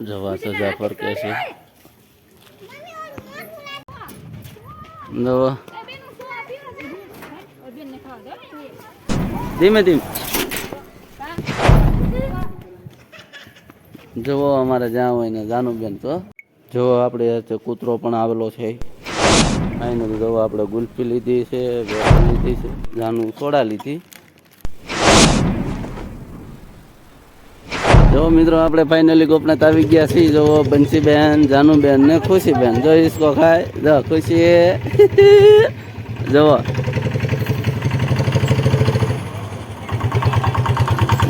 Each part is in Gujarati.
જવા સજા ફરકે છે. નવો. ધીમે ધીમે. જુઓ અમારે જ્યાં હોય ને જાનુબેન તો. જુઓ આપણે કૂતરો પણ આવેલો છે. અહીંનું જુઓ આપણે ગુલ્ફી લીધી છે લીધી છે જાનું સોડા લીધી. જો મિત્રો, આપણે ફાઇનલી ગોપનાથ આવી ગયા છીએ. જો બંસીબેન, જાનુબેન ને ખુશીબેન. જો ઈસકો ખાય. જો ખુશી. જુઓ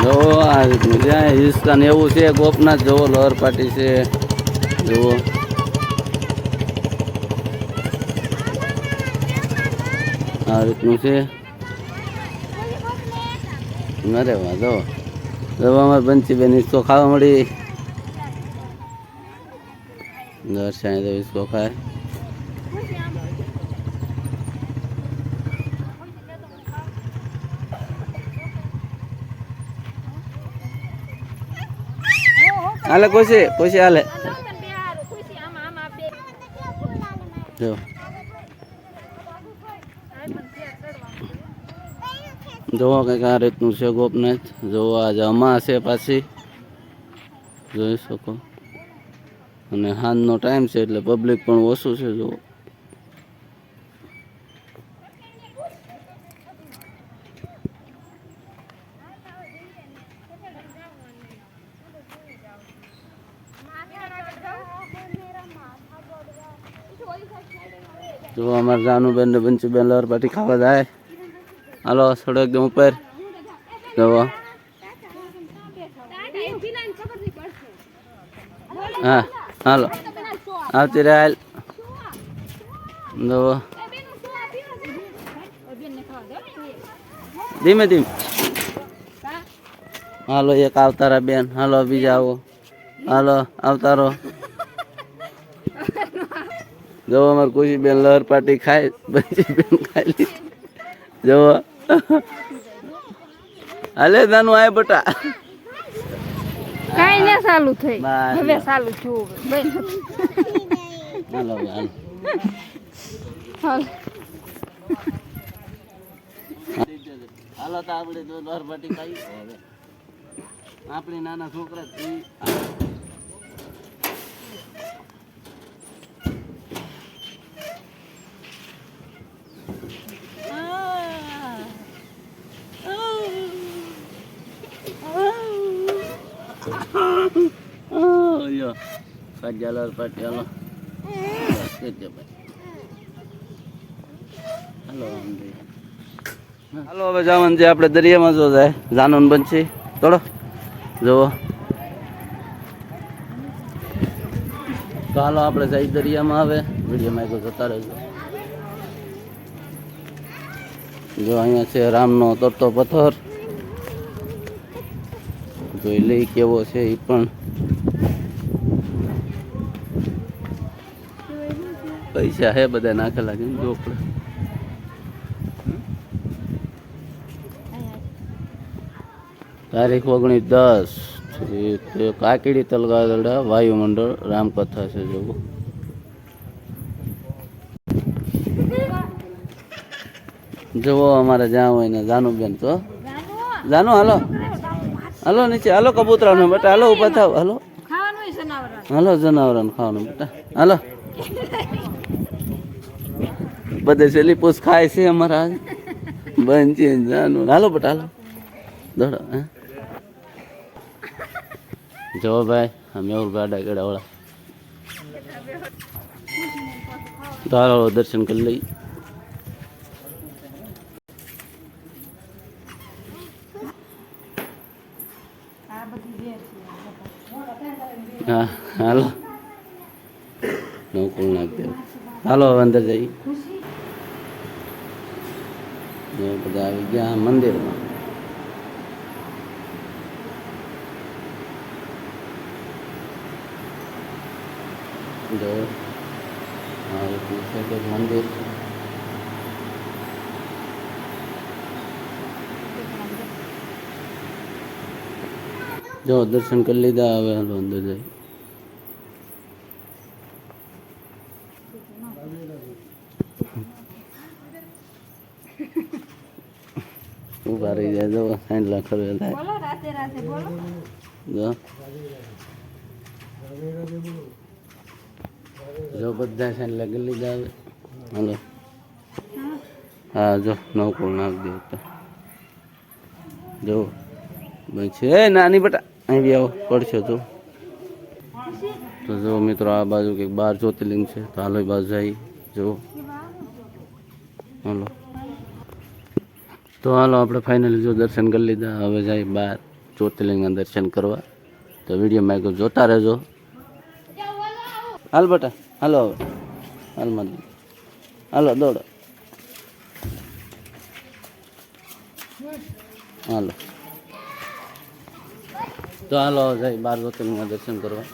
જુઓ આ રીતનું જ્યાં હિસ્કાન એવું છે, ગોપનાથ જુઓ લહર પાટી છે. જુઓ. આ રીતનું છે. અરે જો. અમારે બંસીબેન હિસ્કો ખાવા મળી દર્શાય તો ખાય હાલે ખુશી ખુશી હાલે જો જોવો કંઈક આ રીતનું છે ગોપનાથ. જોવો આજે અમા છે પાછી. જોઈ શકો. અને સાંજનો ટાઈમ છે એટલે પબ્લિક પણ ઓછું છે જોવો જો અમારે જાનુબેન ને બંચુબેન લહર પાટી ખાવા જાય. હાલો થોડો એકદમ ઉપર. જવો. હા, હાલો. આવતી રહે. હાલ જવો. ધીમે ધીમે. હાલો, એક આવતારા બેન. હાલો, બીજા આવો. હાલો, આવતારો. જવો, અમારે ખુશી બેન, લહર પાટી ખાય. પછી બેન ખાઈ લીધી જો હાલે તાનું આય બટા. કાઈ ને ચાલુ થઈ. હવે ચાલુ થયું બેન હાલો હાલો. હાલ. હાલો તો આપણે જો પાટી ખાઈ આપણે નાના છોકરા Saja lehર હલો હાલો, હવે જવાનું આપણે દરિયામાં, જો જાય. જાનુન બનશે. થોડો જુઓ. તો હાલો, આપણે જઈ દરિયામાં આવે વિડીયોમાં એક જતા રહેજો. જો અહીંયા છે રામનો તરતો પથ્થર. જોઈ લઈ કેવો છે એ પણ. પૈસા હે બધા નાખેલા છે ઝોપડા તારીખ ઓગણીસ દસ. કાકડી તલગાદડા વાયુમંડળ રામકથા છે જોવું જુઓ અમારે જ્યાં હોય ને જાનુબેન તો. જાનુ હાલો. હાલો નીચે હાલો કબૂતરાનો બેટા હાલો ઊભા થાવ હાલો. હાલો જનાવરાને ખાવાનું બેટા. હાલો. બધે છેલ્લી પૂછ ખાય છે અમારા. બનજી જાનું હાલો બટ, હાલો. દોડો, હે. જો ભાઈ, અમે ઓર ગાડા ગેડા હાલો દર્શન કરી લઈ હા, હાલો. નોકુલ નાખ દે. હાલો અંદર જઈ એ બધા આવી ગયા મંદિરમાં. જો, આ રીતનું છે કે મંદિર જો, દર્શન કરી લીધા હવે હાલો અંદર જાય ઊભા રહી જાય જો ખરવે થાય. બોલો રાતે રાતે બોલો. જો. જો બધા સાંડલા ગલી લીધા આવે હાલો. હા જો નવકુળ નાખ દે તો. જો છે. નાની બટા અહીં બી આવો પડશો તું. તો જો મિત્રો આ બાજુ કંઈક બાર જ્યોતિર્લિંગ છે તો હાલો બાજુ જઈ જો. હાલો. તો હાલો, આપણે ફાઇનલી જો દર્શન કરી લીધા. હવે જાય બાર જ્યોતિર્લિંગના દર્શન કરવા. તો વિડીયોમાં એક જોતા રહેજો. હાલ બટા, હાલો હવે. હાલ મારી હાલો, દોડો. હાલો. તો હાલો, જાય બાર જ્યોતિર્લિંગના દર્શન કરવા.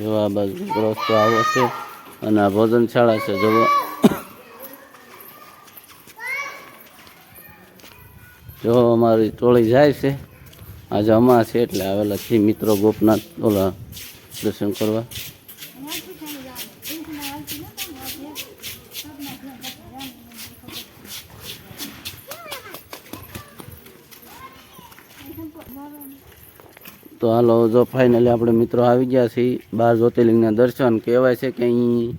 જો આ બાજુ રસ્તો આવો છે અને આ ભોજનશાળા છે, જુઓ. જો અમારી ટોળી જાય છે. આજે અમાસ છે એટલે આવેલા છે મિત્રો ગોપનાથ ઓલા દર્શન કરવા. તો હાલો, જો ફાઇનલી આપણે મિત્રો આવી ગયા છીએ. બાર જ્યોતિર્લિંગના દર્શન કહેવાય છે કે અહીં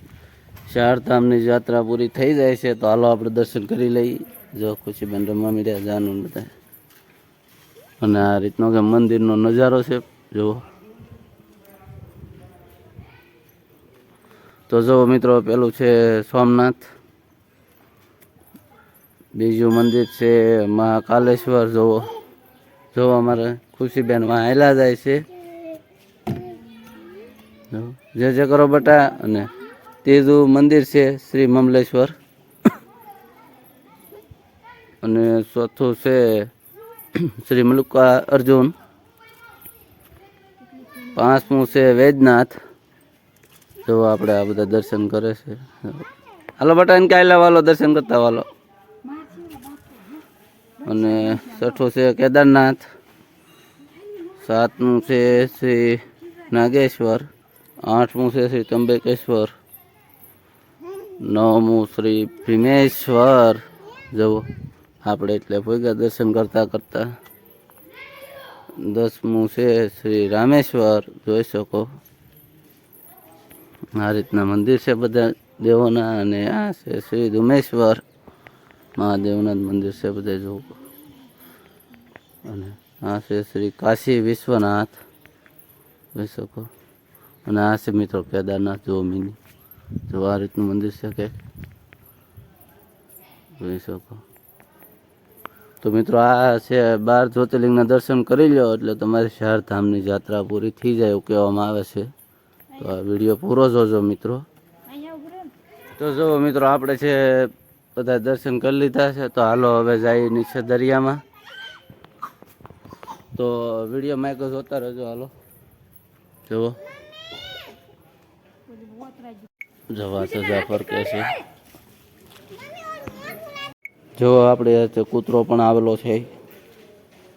ચારધામની યાત્રા પૂરી થઈ જાય છે. તો હાલો આપણે દર્શન કરી લઈ જો ખુશીબેન રમવા મળ્યા જાનું બધા અને આ રીતનો કે મંદિરનો નજારો છે, જુઓ. તો જો મિત્રો, પેલું છે સોમનાથ. બીજું મંદિર છે મહાકાલેશ્વર જુઓ. જો અમારે ખુશીબેન વાં હાલ્યા જાય છે. જે જે કરો બટા અને ત્રીજું મંદિર છે શ્રી મમલેશ્વર. અને ચોથું છે શ્રી મલ્લિકા અર્જુન. પાંચમું છે વૈદનાથ. જો આપણે આ બધા દર્શન કરે છે. હાલો બટા, એને કાયલા વાલો દર્શન કરતા વાલો. અને છઠ્ઠું છે કેદારનાથ. સાતમું છે શ્રી નાગેશ્વર. આઠમું છે શ્રી ત્રંબકેશ્વર. નવમું શ્રી ભીમેશ્વર. જવો આપણે એટલે ભોગ્યા દર્શન કરતા કરતા દસમું છે શ્રી રામેશ્વર, જોઈ શકો. આ રીતના મંદિર છે બધા દેવોના અને આ છે શ્રી ધુમેશ્વર મહાદેવના મંદિર છે બધા જોવું. અને આ છે શ્રી કાશી વિશ્વનાથ, જોઈ શકો. અને આ છે મિત્રો કેદારનાથ જો મિની. જો આ રીતનું મંદિર છે કે? જોઈ શકો. તો મિત્રો આ છે બાર જ્યોતિર્લિંગના દર્શન કરી લો એટલે તમારી ચાર ધામની યાત્રા પૂરી થઈ જાય એવું કહેવામાં આવે છે. તો આ વીડિયો પૂરો જોજો મિત્રો. તો જો મિત્રો આપણે છે બધા દર્શન કરી લીધા છે. તો હાલો હવે જાય નીચે દરિયામાં. તો વીડિયો માઇક જોતા રહેજો, હાલો. જુઓ. જવા સજા ફરકે છે. જો આપણે કૂતરો પણ આવેલો છે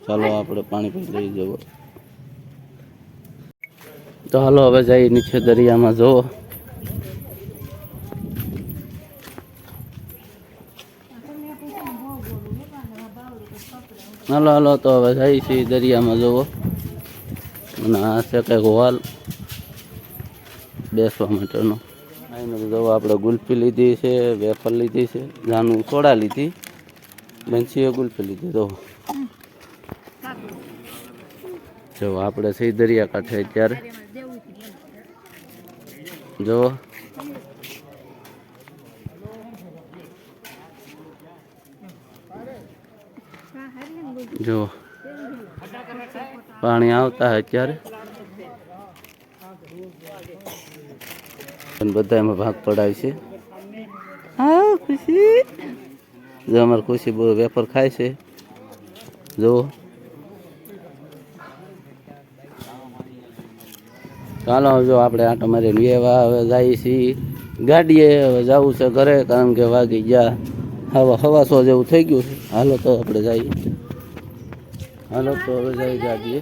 ચાલો આપણે પાણી પી લઈ જવો તો હાલો હવે જઈ નીચે દરિયામાં જુઓ. હાલો હાલો તો હવે જઈ છીએ દરિયામાં જુઓ. અને આ છે કંઈક હોલ બેસવા માટેનો. જુઓ આપણે ગુલ્ફી લીધી છે વેફર લીધી છે જાનું સોડા લીધી. બંસીએ ગુલ્ફી લીધી તો જો, આપણે સહી દરિયા કાંઠે અત્યારે. જો. જો. પાણી આવતા અત્યારે બધા એમાં ભાગ પડાય છે. હા, ખુશી. જો અમારે ખુશી બહુ વેફર ખાય છે. જુઓ ચાલો જો આપણે આટો મારી લેવા હવે જઈએ છીએ. ગાડીએ હવે જવું છે ઘરે કારણ કે વાગી ગયા. હવા હવાસો જેવું થઈ ગયું છે. હાલો તો આપણે જઈએ. હાલો તો હવે જઈએ ગાડીએ.